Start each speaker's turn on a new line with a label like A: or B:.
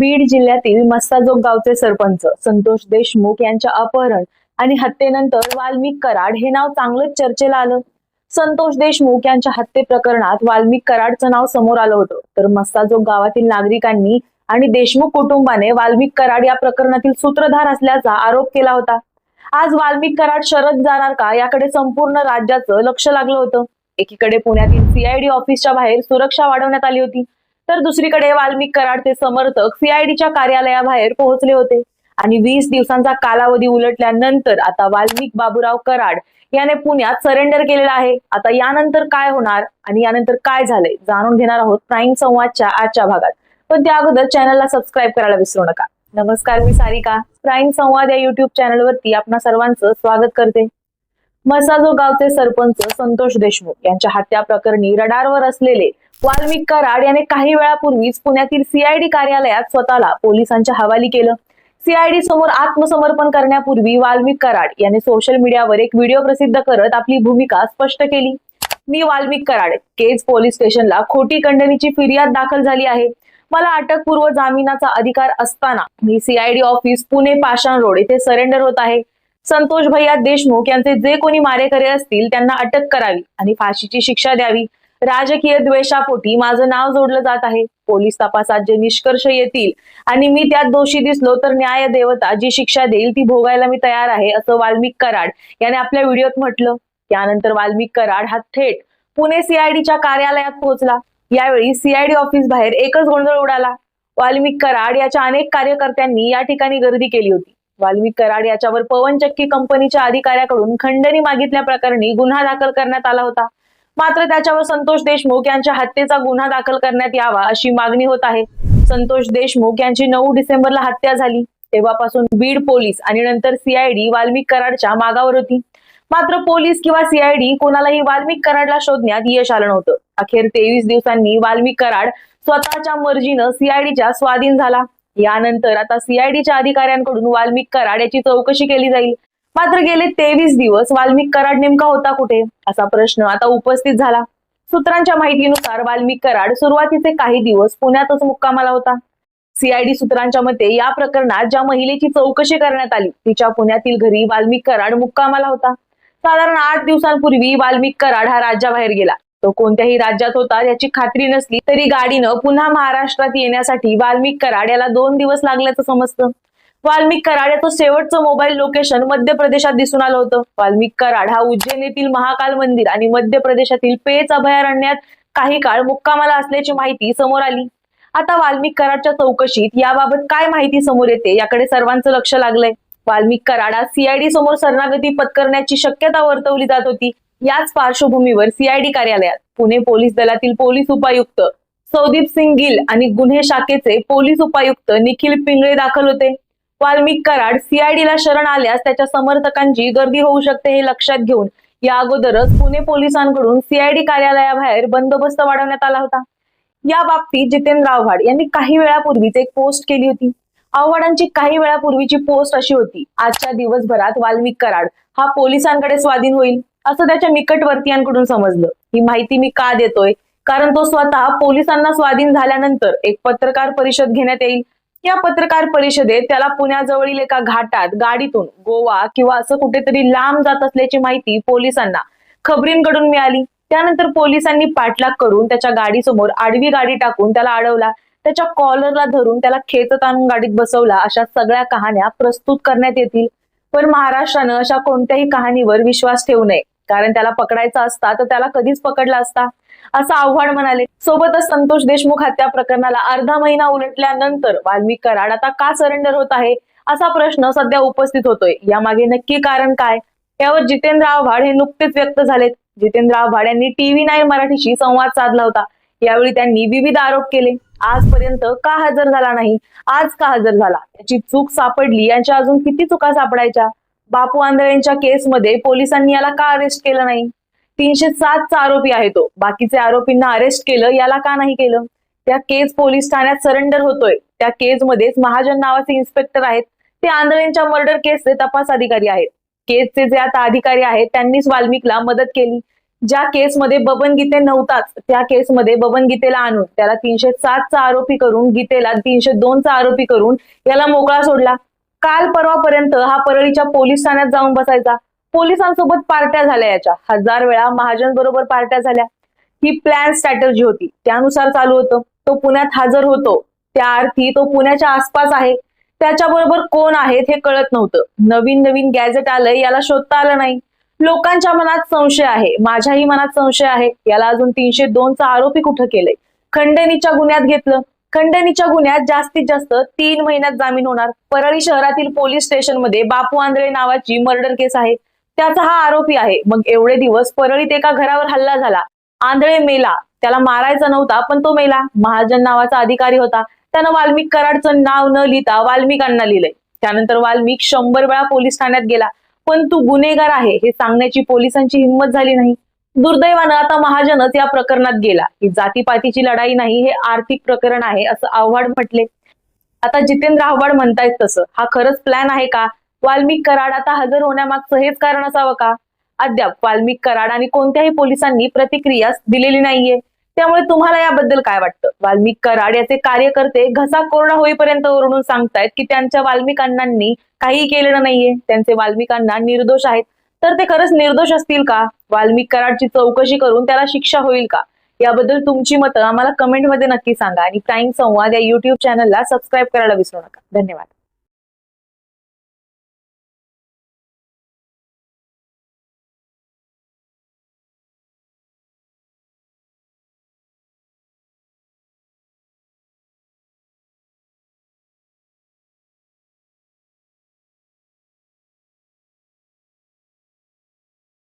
A: बीड जिल्ह्यातील मस्ताजोग गावचे सरपंच संतोष देशमुख यांच्या अपहरण आणि हत्येनंतर वाल्मिक कराड हे नाव चांगलंच चर्चेला आलं. संतोष देशमुख यांच्या हत्ये प्रकरणात वाल्मिक कराडचं नाव समोर आलं होतं. तर मस्ताजोग गावातील नागरिकांनी आणि देशमुख कुटुंबाने वाल्मिक कराड या प्रकरणातील सूत्रधार असल्याचा आरोप केला होता. आज वाल्मिक कराड शरद जाणार का याकडे संपूर्ण राज्याचं लक्ष लागलं होतं. एकीकडे पुण्यातील सीआयडी ऑफिसच्या बाहेर सुरक्षा वाढवण्यात आली होती. तर दुसरीकडे वाल्मिक कराडचे समर्थक सीआयडीच्या कार्यालयाबाहेर पोहोचले होते. आणि वीस दिवसांचा कालावधी उलटल्यानंतर आता वाल्मिक बाबूराव कराड याने पुण्यात सरेंडर केलेला आहे. आता यानंतर काय होणार आणि यानंतर काय झालंय जाणून घेणार आहोत प्राईम संवादच्या आजच्या भागात. पण त्या अगोदर चॅनलला सबस्क्राईब करायला विसरू नका. नमस्कार मी सारिका. प्राईम संवाद या युट्यूब चॅनलवरती आपणा सर्वांचं स्वागत करते. मसाजो गावचे सरपंच संतोष देशमुख यांच्या हत्या प्रकरणी रडारवर असलेले वाल्मिक कराड याने काही वेळापूर्वीच पुण्यातील सीआयडी कार्यालयात स्वतःला पोलिसांच्या हवाली केलं. सीआयडी समोर आत्मसमर्पण करण्यापूर्वी वाल्मिक कराड याने सोशल मीडियावर एक व्हिडिओ प्रसिद्ध करत आपली भूमिका स्पष्ट केली. मी वाल्मिक कराड केज पोलीस स्टेशनला खोटी खंडणीची फिर्याद दाखल झाली आहे. मला अटकपूर्व जामिनाचा अधिकार असताना मी CID office Pune Pashan road येथे सरेंडर होत आहे. संतोष भैया देशमुख यांचे जे कोणी मारेकरी असतील त्यांना अटक करावी आणि फाशीची शिक्षा द्यावी. राजकीय द्वेषापोटी माझं नाव जोडलं जात आहे. पोलीस तपासात जे निष्कर्ष येतील आणि मी त्यात दोषी दिसलो तर न्याय देवता जी शिक्षा देईल ती भोगायला मी तयार आहे असं वाल्मिक कराड याने आपल्या व्हिडिओत म्हटलं. त्यानंतर वाल्मिक कराड हा थेट पुणे सीआयडीच्या कार्यालयात पोहोचला. यावेळी सीआयडी ऑफिस बाहेर एकच गोंधळ उडाला. वाल्मिक कराड याच्या अनेक कार्यकर्त्यांनी या ठिकाणी गर्दी केली होती. वाल्मिक कराड याच्यावर पवनचक्की कंपनीच्या अधिकाऱ्याकडून खंडणी मागितल्या प्रकरणी गुन्हा दाखल करण्यात आला होता. मात्र त्याच्यावर संतोष देशमुख यांच्या हत्येचा गुन्हा दाखल करण्यात यावा अशी मागणी होत आहे. संतोष देशमुख यांची नऊ डिसेंबरला हत्या झाली. तेव्हापासून बीड पोलीस आणि नंतर सीआयडी वाल्मिक कराडच्या मागावर होती. मात्र पोलीस किंवा सीआयडी कोणालाही वाल्मिक कराडला शोधण्यात यश आलं नव्हतं. अखेर तेवीस दिवसांनी वाल्मिक कराड स्वतःच्या मर्जीनं सीआयडीच्या स्वाधीन झाला. यानंतर आता सीआयडीच्या अधिकाऱ्यांकडून वाल्मिक कराड याची चौकशी केली जाईल. मात्र गेले तेवीस दिवस वाल्मिक कराड नेमका होता कुठे? असा प्रश्न आता उपस्थित झाला. सूत्रांच्या माहितीनुसार वाल्मिक कराड सुरुवातीचे काही दिवस पुण्यातच मुक्कामाला होता. सीआयडी सूत्रांच्या मते या प्रकरणात ज्या महिलेची चौकशी करण्यात आली तिच्या पुण्यातील घरी वाल्मिक कराड मुक्कामाला होता. साधारण आठ दिवसांपूर्वी वाल्मिक कराड हा राज्याबाहेर गेला. तो कोणत्याही राज्यात होता याची खात्री नसली तरी गाडीनं पुन्हा महाराष्ट्रात येण्यासाठी वाल्मिक कराड याला दोन दिवस लागल्याचं समजतं. वाल्मिक कराड याचं शेवटचं मोबाईल लोकेशन मध्य प्रदेशात दिसून आलं होतं. वाल्मिक कराड हा उज्जैन येथील महाकाल मंदिर आणि मध्य प्रदेशातील पेच अभयारण्यात काही काळ मुक्कामाला असल्याची माहिती समोर आली. आता वाल्मिक कराडच्या चौकशीत याबाबत काय माहिती समोर येते याकडे सर्वांचं लक्ष लागलंय. वाल्मिक कराड सीआयडी समोर शरणागती पत्करण्याची शक्यता वर्तवली जात होती. याच पार्श्वभूमीवर सीआयडी कार्यालयात पुणे पोलीस दलातील पोलीस उपायुक्त सौदीप सिंग गिल आणि गुन्हे शाखेचे पोलीस उपायुक्त निखिल पिंगळे दाखल होते. वाल्मिक कराड सीआयडीला शरण आल्यास त्याच्या समर्थकांची गर्दी होऊ शकते हे लक्षात घेऊन या अगोदरच पुणे पोलिसांकडून सीआयडी कार्यालयाबाहेर बंदोबस्त वाढवण्यात आला होता. या बाबतीत जितेंद्र आव्हाड यांनी काही वेळापूर्वीच एक पोस्ट केली होती. आव्हाडांची काही वेळापूर्वीची पोस्ट अशी होती आजच्या दिवसभरात वाल्मिक कराड हा पोलिसांकडे स्वाधीन होईल असं त्याच्या निकटवर्तीयांकडून समजलं. ही माहिती मी का देतोय? कारण तो स्वतः पोलिसांना स्वाधीन झाल्यानंतर एक पत्रकार परिषद घेण्यात येईल या पत्रकार परिषदेत त्याला पुण्याजवळील एका घाटात गाडीतून गोवा किंवा असं कुठेतरी लांब जात असल्याची माहिती पोलिसांना खबरींकडून मिळाली. त्यानंतर पोलिसांनी पाठलाग करून त्याच्या गाडीसमोर आडवी गाडी टाकून त्याला अडवला. त्याच्या कॉलरला धरून त्याला खेचत आणून गाडीत बसवला. अशा सगळ्या कहाण्या प्रस्तुत करण्यात येतील. पण महाराष्ट्रानं अशा कोणत्याही कहाणीवर विश्वास ठेवू नये. कारण त्याला पकडायचा असता तर त्याला कधीच पकडला असता. असं आव्हाड म्हणाले. सोबतच संतोष देशमुख हत्या प्रकरणाला अर्धा महिना उलटल्यानंतर वाल्मिक कराड आता का सरेंडर होत आहे? असा प्रश्न सध्या उपस्थित होतोय. यामागे नक्की कारण काय? यावर जितेंद्र आव्हाड हे नुकतेच व्यक्त झालेत. जितेंद्र आव्हाड यांनी टीव्ही नाईन मराठीशी संवाद साधला होता. यावेळी त्यांनी विविध आरोप केले. आजपर्यंत का हजर झाला नाही? आज का हजर झाला? याची चूक सापडली? यांच्या अजून किती चुका सापडायच्या? बापू आंधळेंच्या केसमध्ये पोलिसांनी याला का अरेस्ट केलं नाही? तीनशे सातचा आरोपी आहे तो. बाकीचे आरोपींना अरेस्ट केलं याला का नाही केलं? त्या केस पोलीस ठाण्यात सरेंडर होतोय. त्या केसमध्येच महाजन नावाचे इन्स्पेक्टर आहेत. ते आंधळेंच्या मर्डर केसचे तपास अधिकारी आहेत. केसचे जे आता अधिकारी आहेत त्यांनीच वाल्मिकला मदत केली. ज्या केसमध्ये बबन गीते नव्हताच त्या केसमध्ये बबन गीतेला आणून त्याला तीनशे सातचा आरोपी करून गीतेला तीनशे दोनचा आरोपी करून याला मोकळा सोडला. काल परवापर्यंत हा परळीच्या पोलीस ठाण्यात जाऊन बसायचा. पोलिसांसोबत पार्ट्या झाल्या याच्या. हजार वेळा महाजन बरोबर पार्ट्या झाल्या. ही प्लॅन स्ट्रॅटर्जी होती. त्यानुसार चालू होतं. तो पुण्यात हजर होतो. त्या अर्थी तो पुण्याच्या आसपास आहे. त्याच्याबरोबर कोण आहेत हे कळत नव्हतं. नवीन नवीन गॅजेट आलंय याला शोधता आलं नाही. लोकांच्या मनात संशय आहे. माझ्याही मनात संशय आहे. याला अजून तीनशे दोनचा आरोपी कुठं केलंय? खंडणीच्या गुन्ह्यात घेतलं. खंडणीच्या गुन्ह्यात जास्तीत जास्त तीन महिन्यात जामीन होणार. परळी शहरातील पोलीस स्टेशनमध्ये बापू आंधळे नावाची मर्डर केस आहे. त्याचा हा आरोपी आहे. मग एवढे दिवस परळीत एका घरावर हल्ला झाला. आंधळे मेला. त्याला मारायचा नव्हता पण तो मेला. महाजन नावाचा अधिकारी होता. त्यानं वाल्मिक कराडचं नाव न लिहिता वाल्मिकांना लिहिलंय. त्यानंतर वाल्मिक शंभर वेळा पोलीस ठाण्यात गेला. पण तू गुन्हेगार आहे हे सांगण्याची पोलिसांची हिंमत झाली नाही. दुर्दैवानं आता महाजनच या प्रकरणात गेला. ही जातीपातीची लढाई नाही हे आर्थिक प्रकरण आहे असं आव्हाड म्हटले. आता जितेंद्र आव्हाड म्हणतायत तसं. हा खरंच प्लॅन आहे का? वाल्मिक कराड आता हजर होण्यामागचं हेच कारण असावं का? अद्याप वाल्मिक कराड आणि कोणत्याही पोलिसांनी प्रतिक्रिया दिलेली नाहीये. त्यामुळे तुम्हाला याबद्दल काय वाटतं? वाल्मिक कराड याचे कार्यकर्ते घसा कोरडा होईपर्यंत ओरडून सांगतायत की त्यांच्या वाल्मिक काही केलेलं नाहीये. त्यांचे वाल्मिकांना निर्दोष आहेत. तर ते खरंच निर्दोष असतील का? वाल्मिक कराडची चौकशी करून त्याला शिक्षा होईल का? याबद्दल तुमची मतं आम्हाला कमेंटमध्ये नक्की सांगा. आणि प्राईम संवाद या युट्यूब चॅनलला सबस्क्राईब करायला विसरू नका. धन्यवाद.